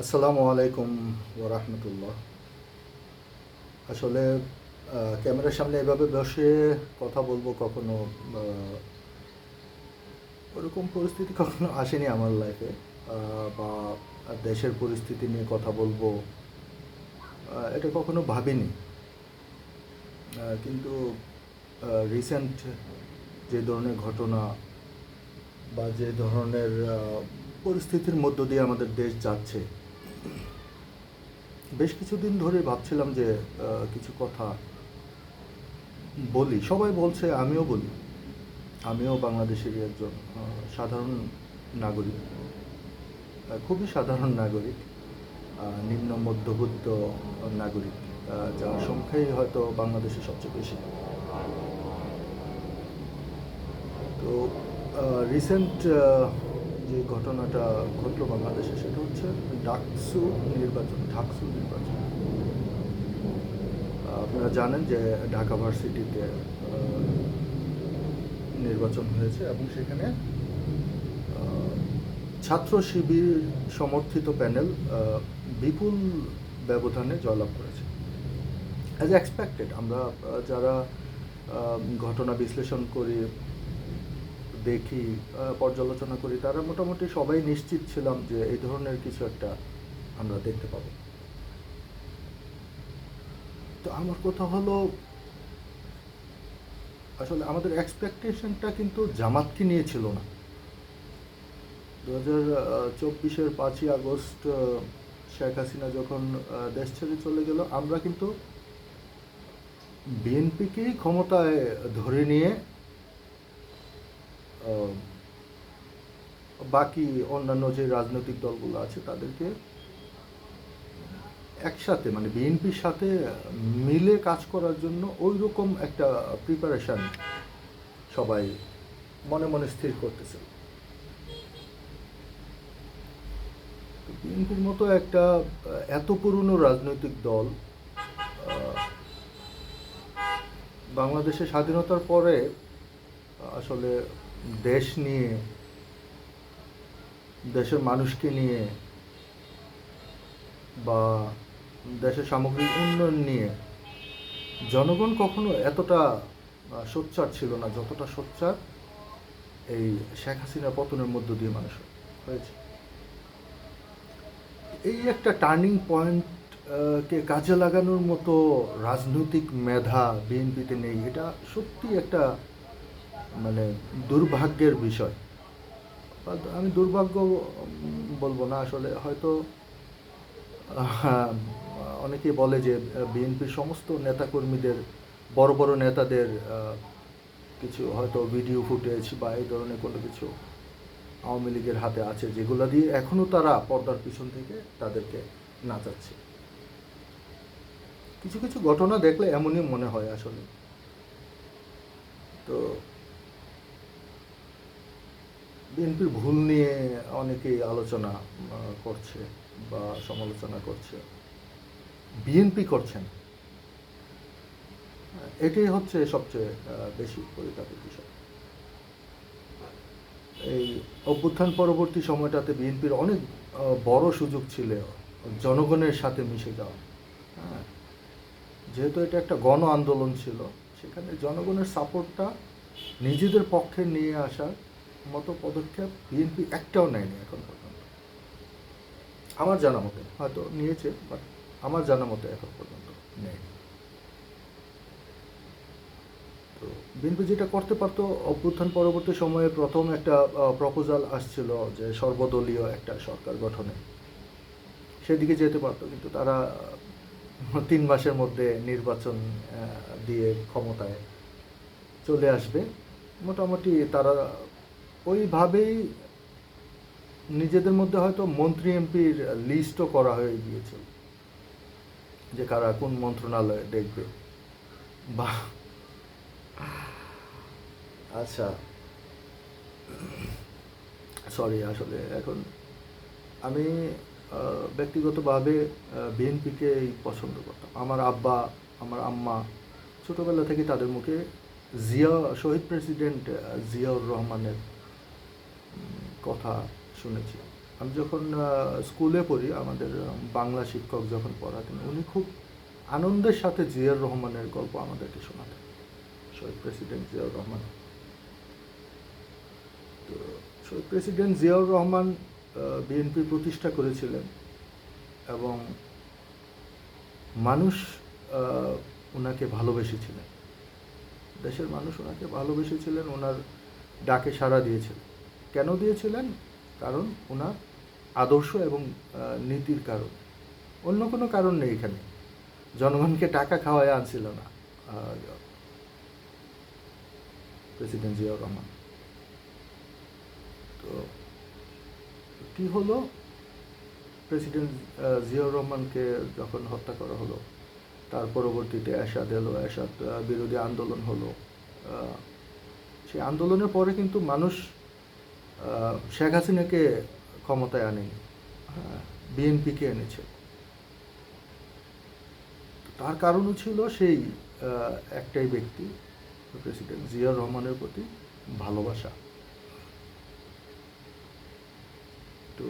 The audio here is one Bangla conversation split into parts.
আসসালামু আলাইকুম ওরহমতুল্লাহ আসলে ক্যামেরার সামনে এভাবে বসে কথা বলব কখনো ওরকম পরিস্থিতি কখনো আসেনি আমার লাইফে বা দেশের পরিস্থিতি নিয়ে কথা বলব এটা কখনো ভাবিনি। কিন্তু রিসেন্ট যে ধরনের ঘটনা বা যে ধরনের পরিস্থিতির মধ্য দিয়ে আমাদের দেশ যাচ্ছে বেশ কিছুদিন ধরে ভাবছিলাম যে কিছু কথা বলি। সবাই বলছে, আমিও বলি। আমিও বাংলাদেশেরই একজন সাধারণ নাগরিক। খুবই সাধারণ নাগরিক নিম্ন মধ্যবিত্ত নাগরিক যার সংখ্যাই হয়তো বাংলাদেশে সবচেয়ে বেশি। তো রিসেন্ট যে ঘটনাটা ঘটলো বাংলাদেশে, সেটা হচ্ছে ডাকসু নির্বাচন, ঢাকসু নির্বাচন। আপনারা জানেন যে ঢাকা ভার্সিটিতে নির্বাচন হয়েছে এবং সেখানে ছাত্র শিবির সমর্থিত প্যানেল বিপুল ব্যবধানে জয়লাভ করেছে। অ্যাজ এক্সপেক্টেড আমরা যারা ঘটনা বিশ্লেষণ করি দেখি পর্যালোচনা করি, তারা মোটামুটি সবাই নিশ্চিত ছিলাম যে এই ধরনের কিছু একটা আমরা দেখতে পাবো। তো আমার কথা হলো, আসলে আমাদের এক্সপেকটেশনটা কিন্তু জামাতকে নিয়ে ছিল না। দু হাজার চব্বিশের পাঁচই আগস্ট শেখ হাসিনা যখন দেশ ছেড়ে চলে গেল, আমরা কিন্তু বিএনপিকেই ক্ষমতায় ধরে নিয়ে বাকি অন্যান্য যে রাজনৈতিক দলগুলো আছে তাদেরকে একসাথে মানে বিএনপির সাথে মিলে কাজ করার জন্য ওই রকম একটা প্রিপারেশন সবাই মনে মনে স্থির করতেছে। বিএনপির মতো একটা এত পুরনো রাজনৈতিক দল বাংলাদেশের স্বাধীনতার পরে আসলে দেশ নিয়ে, দেশের মানুষকে নিয়ে বা দেশের সামগ্রিক উন্নয়ন নিয়ে, জনগণ কখনো এতটা সোচ্চার ছিল না, যতটা সোচ্চার এই শেখ হাসিনা পতনের মধ্য দিয়ে মানুষ হয়েছে। এই একটা টার্নিং পয়েন্ট কে কাজে লাগানোর মতো রাজনৈতিক মেধা বিএনপিতে নেই, এটা সত্যি একটা মানে দুর্ভাগ্যের বিষয়। আমি দুর্ভাগ্য বলব না আসলে হয়তো আহ, অনেকেই বলে যে বিএনপির সমস্ত নেতাকর্মীদের বড় বড় নেতাদের কিছু হয়তো ভিডিও ফুটেজ বা এই ধরনের কোনো কিছু আওয়ামী লীগের হাতে আছে যেগুলো দিয়ে এখনও তারা পর্দার পিছন থেকে তাদেরকে নাচাচ্ছে। কিছু কিছু ঘটনা দেখলে এমনই মনে হয় আসলে। তো বিএনপির ভুল নিয়ে অনেকেই আলোচনা করছে বা সমালোচনা করছে। বিএনপি করছেন। এটাই হচ্ছে সবচেয়ে বেশি পরিতাপের বিষয়। এই অভ্যুত্থান পরবর্তী সময়টাতে বিএনপির অনেক বড় সুযোগ ছিল জনগণের সাথে মিশে যাওয়া হ্যাঁ যেহেতু এটা একটা গণ আন্দোলন ছিল, সেখানে জনগণের সাপোর্টটা নিজেদের পক্ষে নিয়ে আসার মতো পদক্ষেপ বিএনপি একটাও নেয়নি এখন পর্যন্ত। আমার জানা মতে, হয়তো নিয়েছে বাট আমার জানা মতে এখন পর্যন্ত নেয়নি। তো বিএনপি যেটা করতে পারতো, অভ্যুত্থান পরবর্তী সময়ে প্রথম একটা প্রপোজাল আসছিল যে সর্বদলীয় একটা সরকার গঠনে। সেদিকে যেতে পারতো, কিন্তু তারা তিন মাসের মধ্যে নির্বাচন দিয়ে ক্ষমতায় চলে আসবে। মোটামুটি তারা ওইভাবেই নিজেদের মধ্যে হয়তো মন্ত্রী এমপির লিস্টও করা হয়ে গিয়েছিল যে কারা কোন মন্ত্রণালয়ে দেখবে। বা আচ্ছা। সরি আসলে এখন আমি ব্যক্তিগতভাবে বিএনপিকেই পছন্দ করতাম। আমার আব্বা, আমার আম্মা ছোটোবেলা থেকে তাদের মুখে জিয়া, শহীদ প্রেসিডেন্ট জিয়াউর রহমানের কথা শুনেছি। আমি যখন স্কুলে পড়ি, আমাদের বাংলা শিক্ষক যখন পড়াতেন, উনি খুব আনন্দের সাথে জিয়াউর রহমানের গল্প আমাদেরকে শোনাতেন। শহীদ প্রেসিডেন্ট জিয়াউর রহমান। তো, শহীদ প্রেসিডেন্ট জিয়াউর রহমান বিএনপি প্রতিষ্ঠা করেছিলেন এবং মানুষ ওনাকে ভালোবেসেছিলেন। দেশের মানুষ ওনাকে ভালোবেসেছিলেন ওনার ডাকে সাড়া দিয়েছিলেন। কেন দিয়েছিলেন? কারণ ওনার আদর্শ এবং নীতির কারণ। অন্য কোনো কারণ নেই এখানে। জনগণকে টাকা খাওয়ায় আনছিল না প্রেসিডেন্ট জিয়াউর রহমান। তো কি হলো? প্রেসিডেন্ট জিয়াউর রহমানকে যখন হত্যা করা হলো, তার পরবর্তীতে এরশাদ এলো, এরশাদ বিরোধী আন্দোলন হলো। সেই আন্দোলনের পরে কিন্তু মানুষ শেখ হাসিনাকে ক্ষমতায় আনেনি। হ্যাঁ বিএনপিকে এনেছে। তার কারণও ছিল সেই একটাই ব্যক্তি, প্রেসিডেন্ট জিয়াউর রহমানের প্রতি ভালোবাসা। তো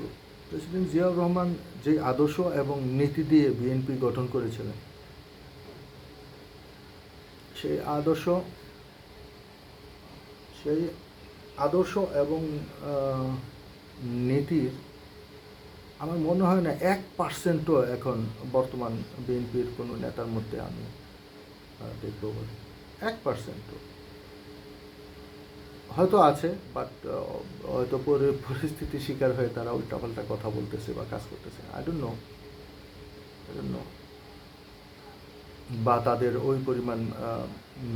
প্রেসিডেন্ট জিয়াউর রহমান যে আদর্শ এবং নীতি দিয়ে বিএনপি গঠন করেছিলেন, সেই আদর্শ, সেই আদর্শ এবং নীতির আমার মনে হয় না এক পার্সেন্টও এখন বর্তমান বিএনপির কোনো নেতার মধ্যে আমি দেখব বলে। এক পার্সেন্টও হয়তো আছে বাট হয়তো পরে পরিস্থিতির শিকার হয়ে তারা উল্টাপাল্টা কথা বলতেছে বা কাজ করতেছে। I don't know I don't know বা তাদের ওই পরিমাণ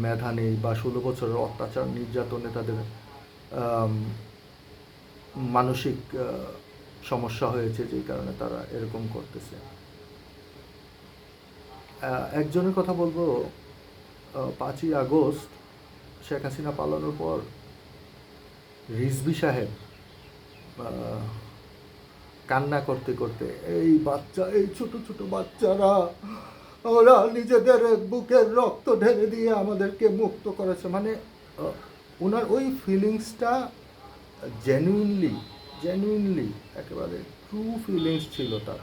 মেধা নেই বা ষোলো বছরের অত্যাচার, নির্যাতনে তাদের মানসিক সমস্যা হয়েছে যেই কারণে তারা এরকম করতেছে। একজনের কথা বলব পাঁচই আগস্ট শেখ হাসিনা পালানোর পর রিজবি সাহেব কান্না করতে করতে, এই বাচ্চা, এই ছোট ছোট বাচ্চারা, ওরা নিজেদের বুকের রক্ত ঢেলে দিয়ে আমাদেরকে মুক্ত করেছে। মানে ওনার ওই ফিলিংসটা জেনুইনলি জেনুইনলি একেবারে ট্রু ফিলিংস ছিল তার।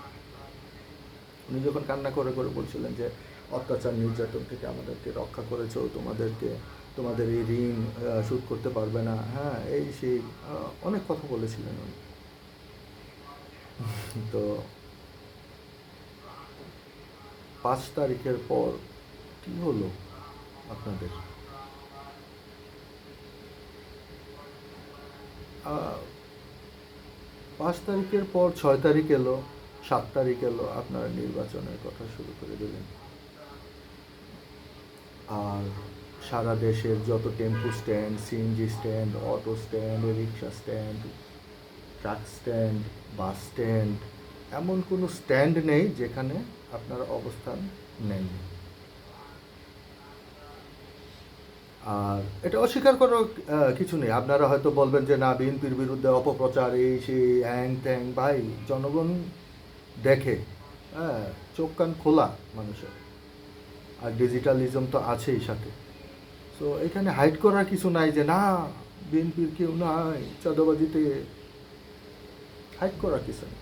উনি যখন কান্না করে করে বলছিলেন যে, অত্যাচার নির্যাতন থেকে আমাদেরকে রক্ষা করেছ, তোমাদেরকে, তোমাদের এই ঋণ শোধ করতে পারবে না। হ্যাঁ এই সেই অনেক কথা বলেছিলেন উনি। তো পাঁচ তারিখের পর কি হলো আপনাদের? পাঁচ তারিখের পর ছয় তারিখ এলো, সাত তারিখ এলো আপনারা নির্বাচনের কথা শুরু করে দিলেন। আর সারা দেশের যত tempo stand, CNG stand, auto stand, rickshaw stand, truck stand, bus stand, এমন কোনো স্ট্যান্ড নেই যেখানে আপনারা অবস্থান নেননি। আর এটা অস্বীকার করার কিছু নেই। আপনারা হয়তো বলবেন যে, না, বিএনপির বিরুদ্ধে অপপ্রচার, এই সেই হ্যাং ত্যাং ভাই, জনগণ দেখে হ্যাঁ চোখ, কান খোলা মানুষের। আর ডিজিটালিজম তো আছেই সাথে। সো এখানে হাইড করার কিছু নাই যে, না, বিএনপির কেউ নাই, চাঁদাবাজিতে। হাইড করার কিছু নেই।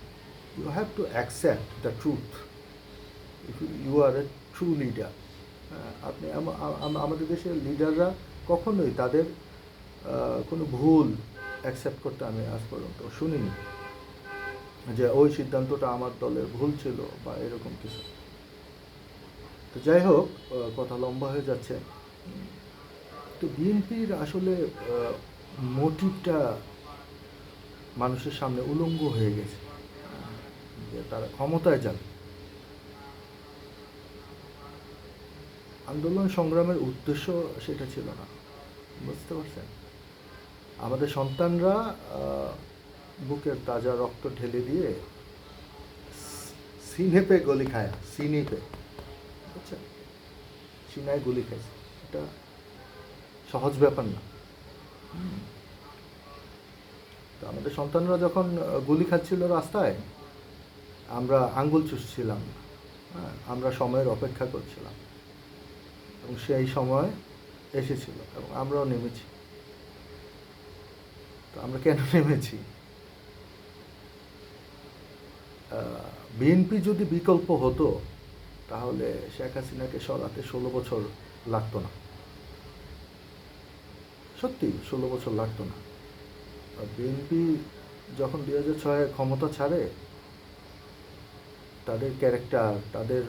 You have to accept the truth if you are a true leader আপনি আম- আম- আমাদের দেশের লিডাররা কখনোই তাদের কোনো ভুল অ্যাকসেপ্ট করতে আমি আজ পর্যন্ত শুনিনি যে ওই সিদ্ধান্তটা আমার দলের ভুল ছিল বা এরকম কিছু। তো যাই হোক কথা লম্বা হয়ে যাচ্ছে। তো বিএনপির আসলে মোটিভটা মানুষের সামনে উলঙ্গ হয়ে গেছে। যে তারা ক্ষমতায় যাবে আন্দোলন সংগ্রামের উদ্দেশ্য সেটা ছিল না। বুঝতে পারছেন? আমাদের সন্তানরা বুকের তাজা রক্ত ঢেলে দিয়ে সিনেপে গলি খায়, সিনিপে। বুঝছেন? সিনায় গুলি খাইছে। এটা সহজ ব্যাপার না। তো আমাদের সন্তানরা যখন গুলি খাচ্ছিল রাস্তায়, আমরা আঙ্গুল চুষছিলাম হ্যাঁ আমরা সময়ের অপেক্ষা করছিলাম। এবং সেই সময় এসেছিল এবং আমরাও নেমেছি। তো আমরা কেন নেমেছি? বিএনপি যদি বিকল্প হতো, তাহলে শেখ হাসিনাকে সরাতে ষোলো বছর লাগতো না। সত্যি ষোলো বছর লাগতো না। বিএনপি যখন দুই হাজার ছয়ে ক্ষমতা ছাড়ে, তাদের ক্যারেক্টার তাদের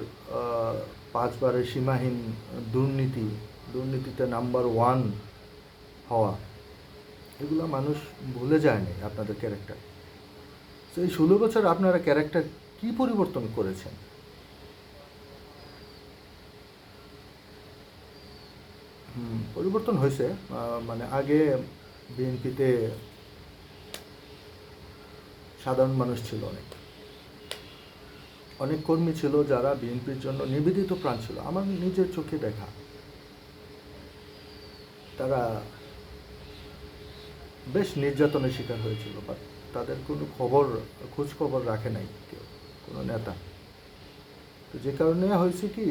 পাঁচবারের সীমাহীন দুর্নীতি, দুর্নীতিতে নাম্বার ওয়ান হওয়া, এগুলো মানুষ ভুলে যায়নি আপনাদের ক্যারেক্টার তো এই ষোলো বছর আপনারা ক্যারেক্টার কি পরিবর্তন করেছেন? পরিবর্তন হয়েছে মানে আগে বিএনপিতে সাধারণ মানুষ ছিল অনেক। অনেক কর্মী ছিল যারা বিএনপির জন্য নিবেদিত প্রাণ ছিল। আমার নিজের চোখে দেখা। তারা বেশ নির্যাতনের শিকার হয়েছিল বা তাদের কোনো খবর খোঁজ খবর রাখে নাই কেউ, কোনো নেতা। তো যে কারণে হয়েছে কি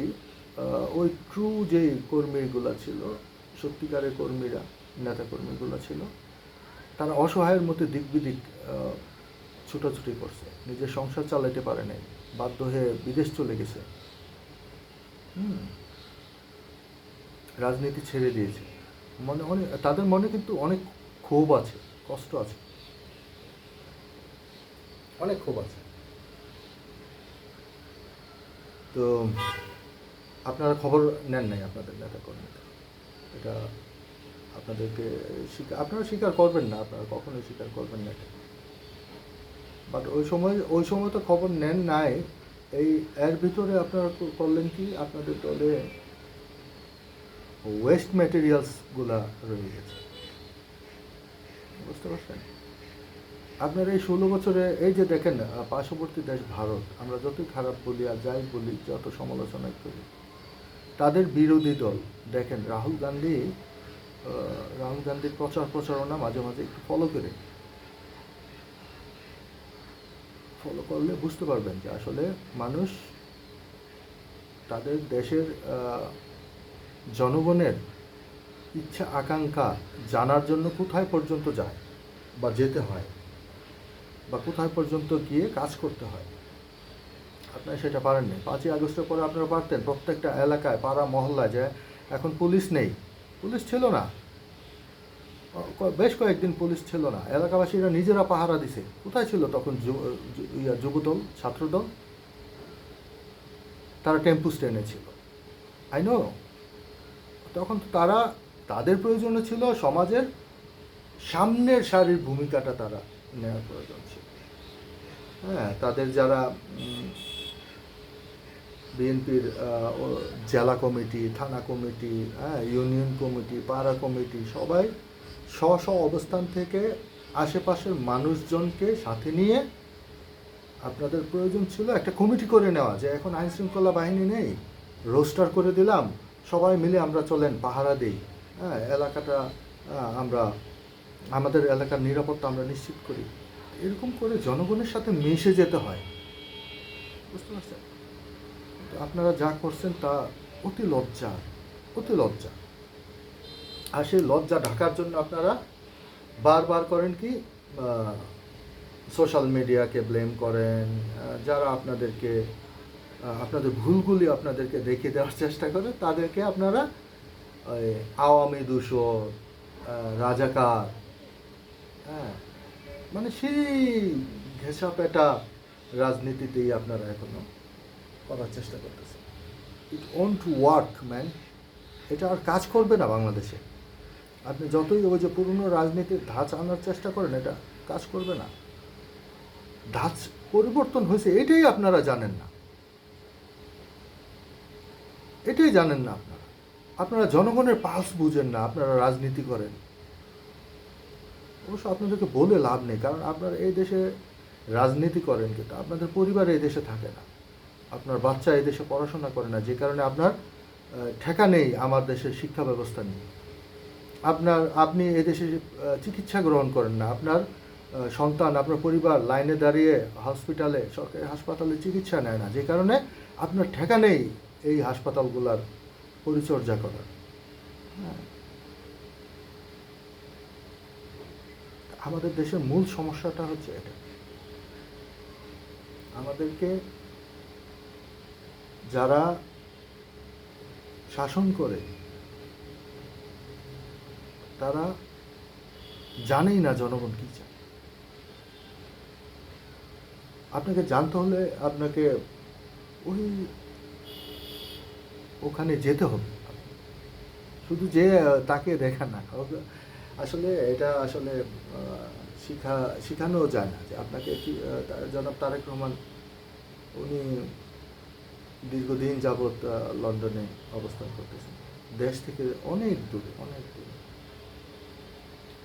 ওই ট্রু যে কর্মীগুলো ছিল, সত্যিকারের কর্মীরা নেতা কর্মীগুলো ছিল, তারা অসহায়ের মধ্যে দিক বিদিক ছুটাছুটি করছে। নিজের সংসার চালাতে পারে নাই। বাধ্য হয়ে বিদেশ চলে গেছে। হুম। রাজনীতি ছেড়ে দিয়েছে। মনে অনেক, তাদের মনে কিন্তু অনেক ক্ষোভ আছে, কষ্ট আছে। অনেক ক্ষোভ আছে। তো আপনারা খবর নেন নাই আপনাদের নেতা কর্মীদের এটা আপনাদেরকে আপনারা স্বীকার করবেন না, আপনারা কখনোই স্বীকার করবেন না এটা। বাট ওই সময় ওই সময় তো খবর নেন নাই। এই, এর ভিতরে আপনারা করলেন কি? আপনাদের দলে ওয়েস্ট ম্যাটেরিয়ালসগুলা রয়ে গেছে। বুঝতে পারছেন? আপনার এই ষোলো বছরে, এই যে দেখেন পার্শ্ববর্তী দেশ ভারত, আমরা যতই খারাপ বলি আর যাই বলি, যত সমালোচনা করি, তাদের বিরোধী দল, দেখেন, রাহুল গান্ধী রাহুল গান্ধীর প্রচার প্রচারণা মাঝে মাঝে একটু ফলো করে। ফলো করলে বুঝতে পারবেন যে আসলে মানুষ তাদের দেশের জনগণের ইচ্ছা, আকাঙ্ক্ষা জানার জন্য কোথায় পর্যন্ত যায় বা যেতে হয় বা কোথায় পর্যন্ত গিয়ে কাজ করতে হয়। আপনারা সেটা পারেন পারেননি পাঁচই আগস্টের পরে আপনারা পারতেন প্রত্যেকটা এলাকায়, পাড়া, মহল্লায় যে এখন পুলিশ নেই। পুলিশ ছিল না। বেশ কয়েকদিন পুলিশ ছিল না। এলাকাবাসীরা নিজেরা পাহারা দিছে। কোথায় ছিল তখন যুবদল, ছাত্রদল? তারা টেম্পু স্ট্যান্ডে ছিল। আই নো তখন তারা তাদের প্রয়োজন ছিল, সমাজের সামনের সারির ভূমিকাটা তারা নেওয়ার প্রয়োজন ছিল। হ্যাঁ তাদের যারা বিএনপির জেলা কমিটি, থানা কমিটি হ্যাঁ ইউনিয়ন কমিটি, পাড়া কমিটি, সবাই স্ব স্ব অবস্থান থেকে আশেপাশের মানুষজনকে সাথে নিয়ে আপনাদের প্রয়োজন ছিল একটা কমিটি করে নেওয়া যে এখন আইন শৃঙ্খলা বাহিনী নেই, রোস্টার করে দিলাম, সবাই মিলে আমরা চলেন, পাহারা দিই। হ্যাঁ এলাকাটা আমরা, আমাদের এলাকার নিরাপত্তা আমরা নিশ্চিত করি। এরকম করে জনগণের সাথে মিশে যেতে হয়। বুঝতে পারছেন? আপনারা যা করছেন তা অতি লজ্জা অতি লজ্জা। আর সেই লজ্জা ঢাকার জন্য আপনারা বারবার করেন কি সোশ্যাল মিডিয়াকে ব্লেম করেন যারা আপনাদেরকে আপনাদের ভুলগুলি আপনাদেরকে দেখিয়ে দেওয়ার চেষ্টা করে তাদেরকে আপনারা আওয়ামী আহ, রাজাকার হ্যাঁ মানে সেই ঘেঁষা পেটা রাজনীতিতেই আপনারা এখনও করার চেষ্টা করতেছেন। ইট ওন্ট ওয়ার্ক ম্যান এটা আর কাজ করবে না বাংলাদেশে। আপনি যতই ওই যে পুরনো রাজনীতির ধাঁচ আনার চেষ্টা করেন, এটা কাজ করবে না। ধাঁচ পরিবর্তন হয়েছে, এটাই আপনারা জানেন না। এটাই জানেন না আপনারা। আপনারা জনগণের পালস বুঝেন না, আপনারা রাজনীতি করেন। অবশ্য আপনাদেরকে বলে লাভ নেই, কারণ আপনারা এই দেশে রাজনীতি করেন কিন্তু আপনাদের পরিবার এই দেশে থাকে না। আপনার বাচ্চা এই দেশে পড়াশোনা করে না, যে কারণে আপনার ঠেকা নেই আমার দেশের শিক্ষা ব্যবস্থা নিয়ে। আপনার, আপনি এদেশে চিকিৎসা গ্রহণ করেন না। আপনার সন্তান, আপনার পরিবার লাইনে দাঁড়িয়ে হসপিটালে, সরকারি হাসপাতালে চিকিৎসা নেয় না। যে কারণে আপনার ঠেকা নেই এই হাসপাতালগুলার পরিচর্যা করার। আমাদের দেশের মূল সমস্যাটা হচ্ছে এটা। আমাদেরকে যারা শাসন করে তারা জানেই না জনগণ কি চায়। আপনাকে জানতে হলে আপনাকে ওই ওখানে যেতে হবে। শুধু যে তাকে দেখা না আসলে এটা আসলে শিখা, শেখানো যায় না যে আপনাকে কি জনাব তারেক রহমান, উনি দীর্ঘদিন যাবৎ লন্ডনে অবস্থান করতেছেন। দেশ থেকে অনেক দূরে অনেক দূরে।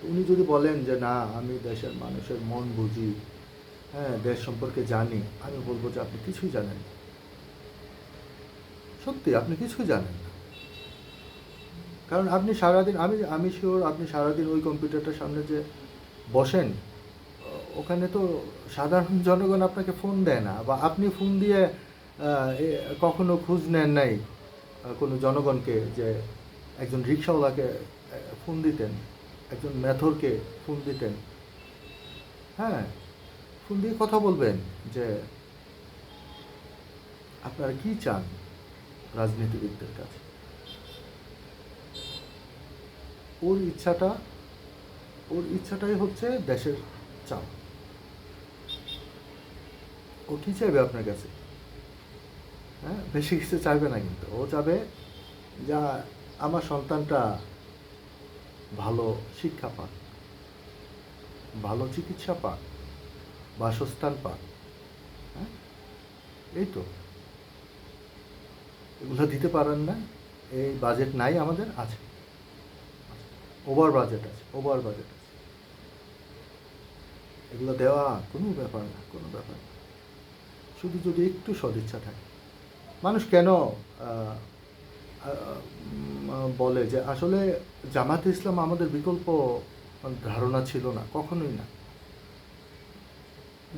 উনি যদি বলেন যে, না, আমি দেশের মানুষের মন বুঝি হ্যাঁ দেশ সম্পর্কে জানি, আমি বলব যে আপনি কিছুই জানেন সত্যি, আপনি কিছুই জানেন না। কারণ আপনি সারাদিন, আমি আমি শিওর আপনি সারাদিন ওই কম্পিউটারটার সামনে যে বসেন, ওখানে তো সাধারণ জনগণ আপনাকে ফোন দেয় না, বা আপনি ফোন দিয়ে কখনো খোঁজ নেন নাই কোনো জনগণকে যে একজন রিক্সাওয়ালাকে ফোন দিতেন। একজন মেথরকে ফোন দিতেন। হ্যাঁ ফোন দিয়ে কথা বলবেন যে, আপনারা কি চান রাজনীতিবিদদের কাছে? ওর ইচ্ছাটা, ওর ইচ্ছাটাই হচ্ছে দেশের চাপ। ও কি চাইবে আপনার কাছে? হ্যাঁ বেশি কিছু চাইবে না কিন্তু। ও চাবে যা আমার সন্তানটা ভালো শিক্ষা পাক, ভালো চিকিৎসা পাক, বাসস্থান পাক হ্যাঁ? এই তো। এগুলো দিতে পারেন না, এই বাজেট নাই আমাদের, আছে। ওভার বাজেট আছে ওভার বাজেট আছে। এগুলো দেওয়া কোনো ব্যাপার না, কোনো ব্যাপার না। শুধু যদি একটু সদিচ্ছা থাকে। মানুষ কেন বলে যে আসলে জামাতে ইসলাম আমাদের বিকল্প ধারণা ছিল না, কখনোই না।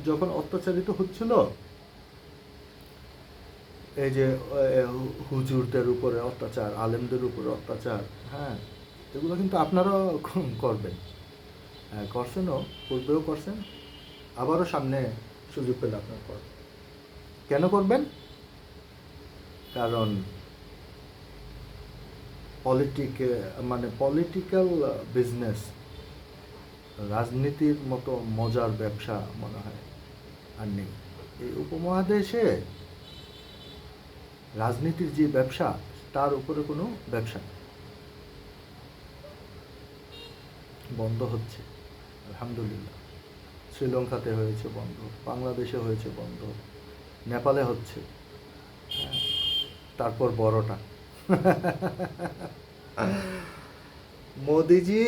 যখন অত্যাচারিত হচ্ছিল, এই যে হুজুরদের উপরে অত্যাচার, আলেমদের উপরে অত্যাচার হ্যাঁ এগুলো কিন্তু আপনারাও করবেন। হ্যাঁ করছেনও পূর্বেও করছেন, আবারও সামনে সুযোগ পেলে আপনার করবেন। কেন করবেন? কারণ পলিটিক মানে পলিটিক্যাল বিজনেস রাজনীতির মতো মজার ব্যবসা মনে হয় আর নেই। এই উপমহাদেশে রাজনীতির যে ব্যবসা তার উপরে কোনো ব্যবসা বন্ধ হচ্ছে আলহামদুলিল্লাহ। শ্রীলঙ্কাতে হয়েছে বন্ধ বাংলাদেশে হয়েছে বন্ধ নেপালে হচ্ছে হ্যাঁ, তারপর বড়টা। मोदी जी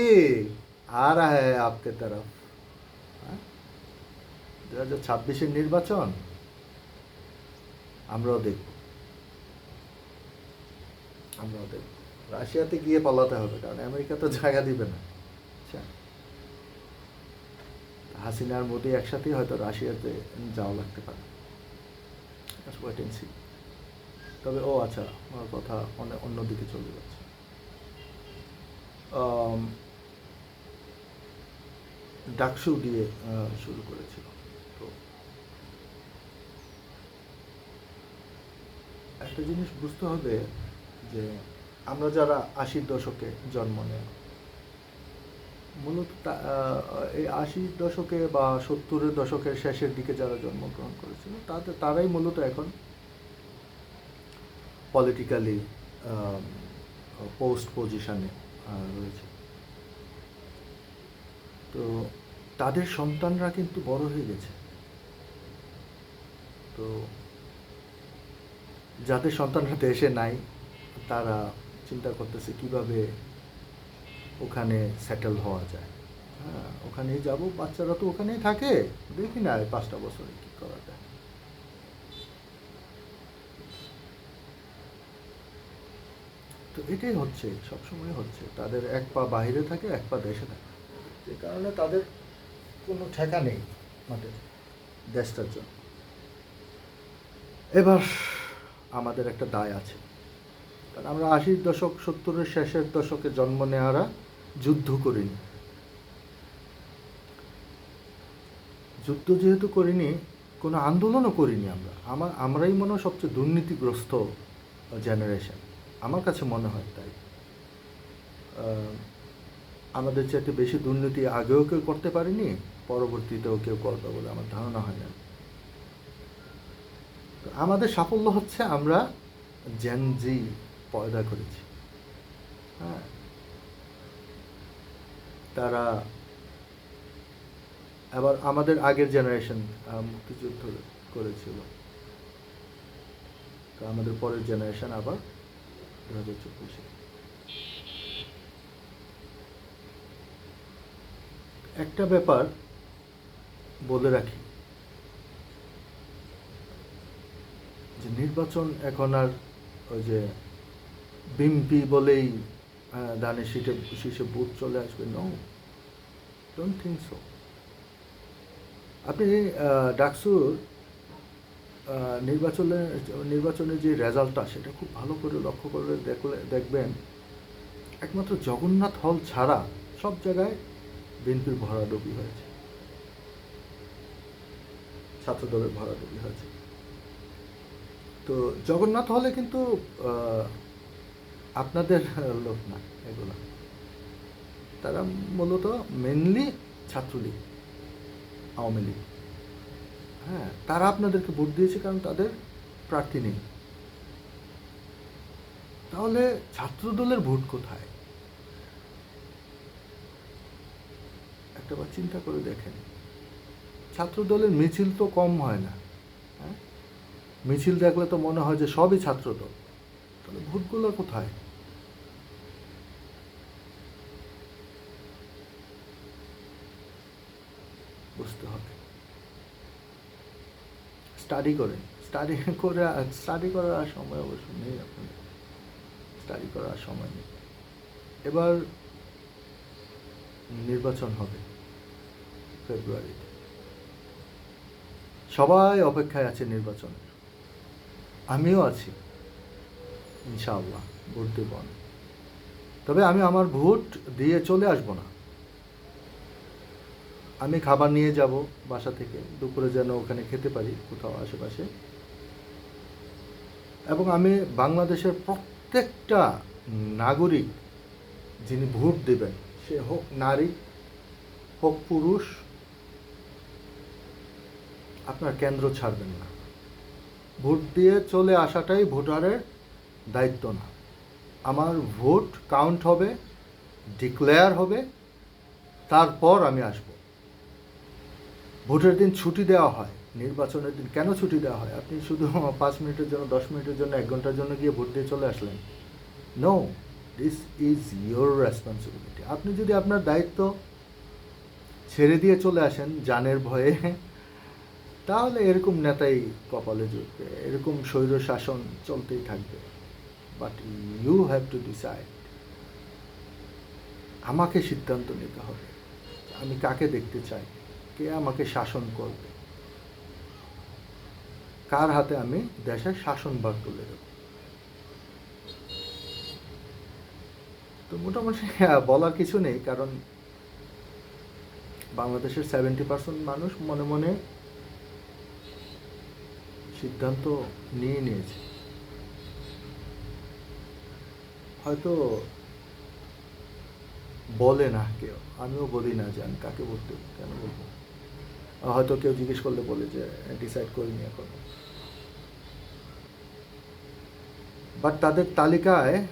आ रहा है आपके तरफ দু হাজার ছাব্বিশের নির্বাচন আমরাও দেখব আমরাও দেখব রাশিয়াতে গিয়ে পালাতে হবে কারণ আমেরিকা তো জায়গা দিবে না আচ্ছা হাসিনার মোদি একসাথেই হয়তো রাশিয়াতে যাওয়া লাগতে পারে ওয়েট এন্ড সি তবে ও আচ্ছা আমার কথা অনেক অন্যদিকে চলে যাচ্ছে। ডাকসু দিয়ে শুরু করেছিল। তো একটা জিনিস বুঝতে হবে যে আমরা যারা আশির দশকে জন্ম নেয়, মূলত এই আশির দশকে বা সত্তরের দশকের শেষের দিকে যারা জন্মগ্রহণ করেছিল, তাদের, তারাই মূলত এখন পলিটিক্যালি পোস্ট পজিশনে রয়েছে। তো তাদের সন্তানরা কিন্তু বড় হয়ে গেছে। তো যাদের সন্তানরা দেশে নাই, তারা চিন্তা করতেছে কীভাবে ওখানে সেটেল হওয়া যায়। হ্যাঁ ওখানেই যাব, বাচ্চারা তো ওখানেই থাকে। দেখি না পাঁচটা বছরে কী করা যায়। তো এটাই হচ্ছে, সবসময় হচ্ছে। তাদের এক পা বাইরে থাকে, এক পা দেশে থাকে। যে কারণে তাদের কোনো ঠেকা নেই আমাদের দেশটার জন্য। এবার আমাদের একটা দায় আছে। কারণ আমরা আশির দশক, সত্তরের শেষের দশকে জন্ম নেওয়ারা যুদ্ধ করিনি। যুদ্ধ যেহেতু করিনি, কোনো আন্দোলনও করিনি আমরা। আমার আমরাই মনে হয় সবচেয়ে দুর্নীতিগ্রস্ত জেনারেশন আমার কাছে মনে হয় তাই। আমাদের চাইতে বেশি দুর্নীতি আগেও কেউ করতে পারেনি, পরবর্তীতেও কেউ করবে বলে আমার ধারণা হয় না। আমাদের সাফল্য হচ্ছে আমরা জেনজি পয়দা করেছি। হ্যাঁ। তারা আবার আমাদের আগের জেনারেশন মুক্তিযুদ্ধ করেছিল। তো আমাদের পরের জেনারেশন আবার দু হাজার চব্বিশে একটা ব্যাপার বলে রাখি, যে নির্বাচন এখন আর ওই যে বিম্পি বলেই ধানের শীটে শীর্ষে বুথ চলে আসবে নো ডোন্ট থিঙ্ক সো আপনি ডাকসুর আহ, নির্বাচনের নির্বাচনের যে রেজাল্টটা সেটা খুব ভালো করে লক্ষ্য করে দেখলে দেখবেন একমাত্র জগন্নাথ হল ছাড়া সব জায়গায় বিএনপির ভরাডুবি হয়েছে। ছাত্রদলের ভরাডুবি হয়েছে। তো জগন্নাথ হলে কিন্তু আপনাদের লোক না এগুলো। তারা মূলত মেনলি ছাত্রলীগ আওয়ামী লীগ। হ্যাঁ তারা আপনাদেরকে ভোট দিয়েছে কারণ তাদের প্রার্থী নেই। তাহলে ছাত্রদলের ভোট কোথায়? একটাবার চিন্তা করে দেখেন। ছাত্রদলের মিছিল তো কম হয় না হ্যাঁ? মিছিল দেখলে তো মনে হয় যে সবই ছাত্রদল। তাহলে ভোটগুলো কোথায় বুঝতে হবে স্টাডি করেন স্টাডি করে স্টাডি করার আর সময় অবশ্য নেই আপনাদের স্টাডি করার আর সময় নেই। এবার নির্বাচন হবে ফেব্রুয়ারিতে সবাই অপেক্ষায় আছে নির্বাচনের। আমিও আছি, ইনশাআল্লাহ, ভোট দেব তবে আমি আমার ভোট দিয়ে চলে আসব না। আমি খাবার নিয়ে যাব বাসা থেকে, দুপুরে যেন ওখানে খেতে পারি কোথাও আশেপাশে। এবং আমি বাংলাদেশের প্রত্যেকটা নাগরিক যিনি ভোট দেবেন, সে হোক নারী, হোক পুরুষ, আপনার কেন্দ্র ছাড়বেন না। ভোট দিয়ে চলে আসাটাই ভোটারের দায়িত্ব না। আমার ভোট কাউন্ট হবে, ডিক্লেয়ার হবে, তারপর আমি আসব। ভোটের দিন ছুটি দেওয়া হয়, নির্বাচনের দিন কেন ছুটি দেওয়া হয়? আপনি শুধু পাঁচ মিনিটের জন্য, দশ মিনিটের জন্য, এক ঘণ্টার জন্য গিয়ে ভোট দিয়ে চলে আসলেন। No this is your responsibility আপনি যদি আপনার দায়িত্ব ছেড়ে দিয়ে চলে আসেন, জানের ভয়ে, তাহলে এরকম নেতাই কপালে জুটবে, এরকম স্বৈর শাসন চলতেই থাকবে। But you have to decide আমাকে সিদ্ধান্ত নিতে হবে। আমি কাকে দেখতে চাই? কে আমাকে শাসন করবে? কার হাতে আমি দেশের শাসনভার তুলে দেব? তো মোটামুটি বলার কিছু নেই, কারণ বাংলাদেশের সেভেন্টি পার্সেন্ট মানুষ মনে মনে সিদ্ধান্ত নিয়ে নিয়েছে। হয়তো বলে না কেউ, আমিও বলি না যে আমি কাকে বলতে কেন বলব? হয়তো কেউ জিজ্ঞেস করলে বলে যে ডিসাইড করিনি এখন বাট তাদের তালিকায়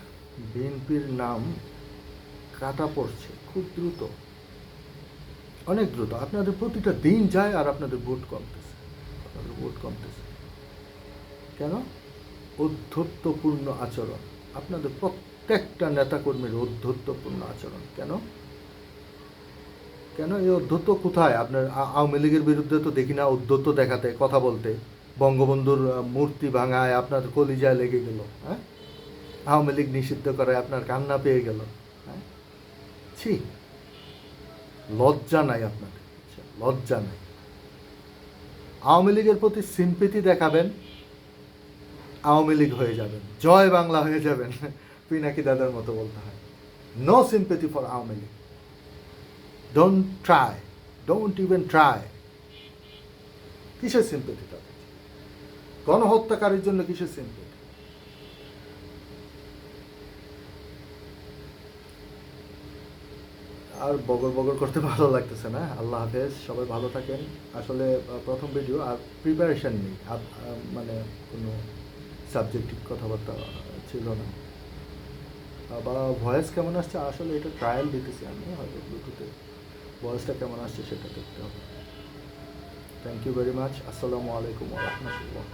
বিএনপির নাম কাটা পড়ছে, খুব দ্রুত। অনেক দ্রুত। আপনাদের প্রতিটা দিন যায় আর আপনাদের ভোট কমতেছে। আপনাদের ভোট কমতেছে। কেন? অধ্যত্বপূর্ণ আচরণ। আপনাদের প্রত্যেকটা নেতাকর্মীর ঔদ্ধত্যপূর্ণ আচরণ। কেন? কেন? এই অধ্যত্ত কোথায়? আপনার আওয়ামী লীগের বিরুদ্ধে তো দেখি না উদ্ধত্ত দেখাতে কথা বলতে। বঙ্গবন্ধুর মূর্তি ভাঙায় আপনার কলিজায় লেগে গেল হ্যাঁ? আওয়ামী লীগ নিষিদ্ধ করায় আপনার কান্না পেয়ে গেল হ্যাঁ? ছি লজ্জা নাই আপনাদের আচ্ছা, লজ্জা নাই। আওয়ামী লীগের প্রতি সিম্পিতি দেখাবেন আওয়ামী লীগ হয়ে যাবেন জয় বাংলা হয়ে যাবেন পিনাকি দাদার মতো বলতে হয়। No sympathy for Awami League. Don't try don't even try কিসের সিম্পেথি তাদের? গণহত্যাকারীর জন্য কিসের সিম্পেথি আর বগর বগর করতে ভালো লাগতেছে না? আল্লাহ হাফেজ, সবাই ভালো থাকেন। আসলে প্রথম ভিডিও আর প্রিপারেশন নেই। মানে কোনো সাবজেক্টিভ কথাবার্তা ছিল না। বা ভয়েস কেমন আসছে? আসলে এটা ট্রায়াল দিতেছি আমি, হয়তো ব্লুটুথে ভয়েসটা কেমন আসছে সেটা দেখতে হবে। থ্যাংক ইউ ভেরি মাচ আসসালামু আলাইকুম রহমতুল্লাহ।